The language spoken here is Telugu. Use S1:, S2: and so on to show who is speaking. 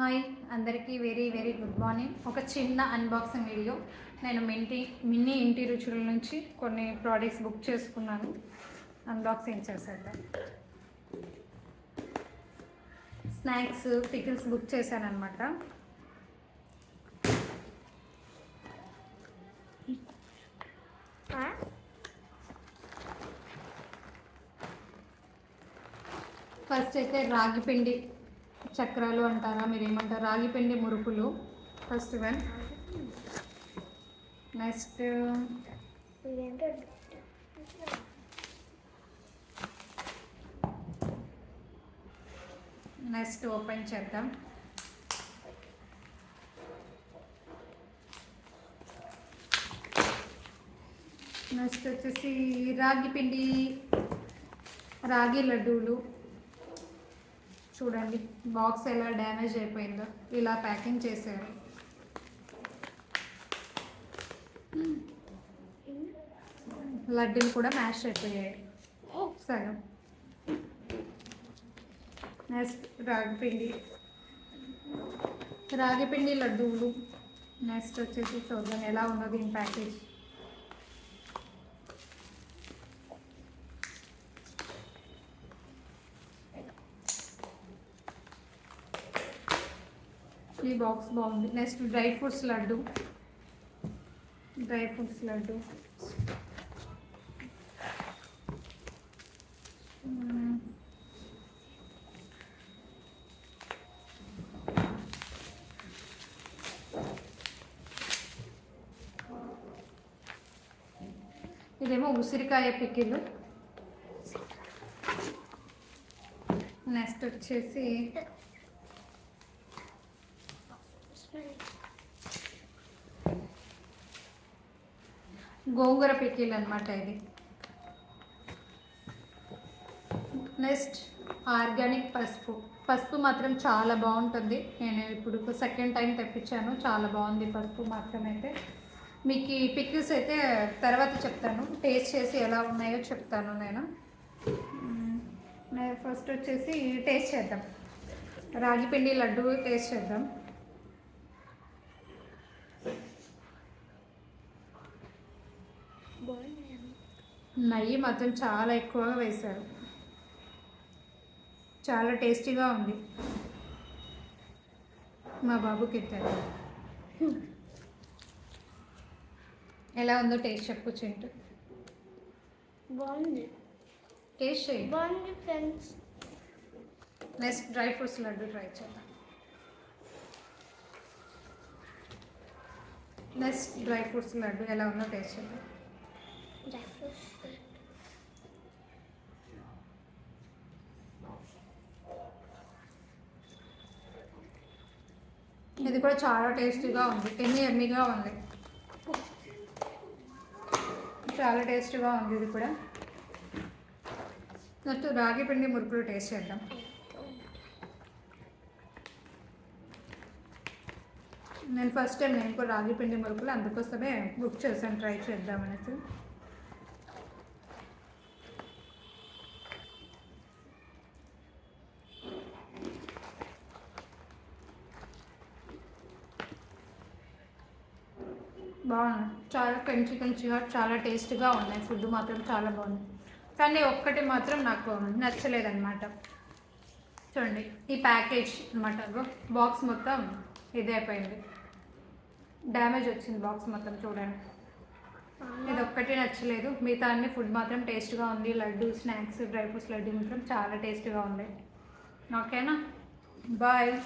S1: హాయ్ అందరికీ వెరీ వెరీ గుడ్ మార్నింగ్. ఒక చిన్న అన్బాక్సింగ్ వీడియో నేను మింటి మినీ ఇంటి రుచుల నుంచి కొన్ని ప్రోడక్ట్స్ బుక్ చేసుకున్నాను. అన్బాక్సింగ్ చేసేద్దాం. స్నాక్స్ పికిల్స్ బుక్ చేశాను అనమాట ఫస్ట్ అయితే రాగి పిండి. చక్రాలు అంటారా మీరు ఏమంటారు రాగి పిండి మురుకులు. First one next next open చేద్దాం. నెక్స్ట్ వచ్చేసి రాగి పిండి రాగి లడ్డూలు. చూడండి బాక్స్ ఎలా డ్యామేజ్ అయిపోయిందో ఇలా ప్యాకింగ్ చేశారు. లడ్డూలు కూడా మ్యాష్ అయిపోయాయి. సగం. నెక్స్ట్ రాగిపిండి రాగిపిండి లడ్డూలు. నెక్స్ట్ వచ్చేసి చూద్దాం ఎలా ఉన్నది దీని ప్యాకేజ్. ఈ బాక్స్ బాగుంది. Next dry fruits laddu. Dry fruits laddu. Hmm. ఇదేమో ఉసిరికాయ పికిల్. నెక్స్ట్ వచ్చేసి గోంగూర పికిల్ అనమాట ఇది. నెక్స్ట్ ఆర్గానిక్ పసుపు. పసుపు మాత్రం చాలా బాగుంటుంది. నేను ఇప్పుడు సెకండ్ టైం తెప్పించాను. చాలా బాగుంది పసుపు మాత్రం అయితే మీకు ఈ పికిల్స్ అయితే తర్వాత చెప్తాను. టేస్ట్ చేసి ఎలా ఉన్నాయో చెప్తాను నేను. నేను ఫస్ట్ వచ్చేసి టేస్ట్ చేద్దాం. రాగి పిండి లడ్డు టేస్ట్ చేద్దాం. నెయ్యి మాత్రం చాలా ఎక్కువగా వేశారు. చాలా టేస్టీగా ఉంది. మా బాబుకి ఇచ్చారు ఎలా ఉందో టేస్ట్ చెప్పు చింటూ.
S2: బాగుంది.
S1: టేస్ట్ చేయి
S2: బాగుంది friends.
S1: Next dry fruits laddu try చేద్దాం. నెక్స్ట్ డ్రై ఫ్రూట్స్ లడ్డు ఎలా ఉందో టేస్ట్ చేద్దాం ఇది కూడా చాలా టేస్టీగా ఉంది. ఎన్ని ఎమ్మిగా ఉంది? చాలా టేస్టీగా ఉంది ఇది కూడా. నెక్స్ట్ రాగి పిండి మురుకులు టేస్ట్ చేద్దాం. నేను ఫస్ట్ టైం నేను కూడా రాగి పిండి మురుకులు అందుకోసమే బుక్ చేశాను ట్రై చేద్దామనేసి. బాగుంది. చాలా కంచి కంచిగా చాలా టేస్ట్గా ఉన్నాయి. ఫుడ్ మాత్రం చాలా బాగుంది. కానీ ఒక్కటి మాత్రం నాకు నచ్చలేదన్నమాట. చూడండి ఈ ప్యాకేజ్ అనమాట బాక్స్ మొత్తం ఇదే అయిపోయింది. డ్యామేజ్ వచ్చింది బాక్స్ మొత్తం చూడండి. ఇది ఒక్కటి నచ్చలేదు. మిగతా అన్ని ఫుడ్ మాత్రం టేస్ట్గా ఉంది. Laddu snacks dry fruits laddu మాత్రం చాలా టేస్ట్గా ఉంది. ఓకేనా? బాయ్.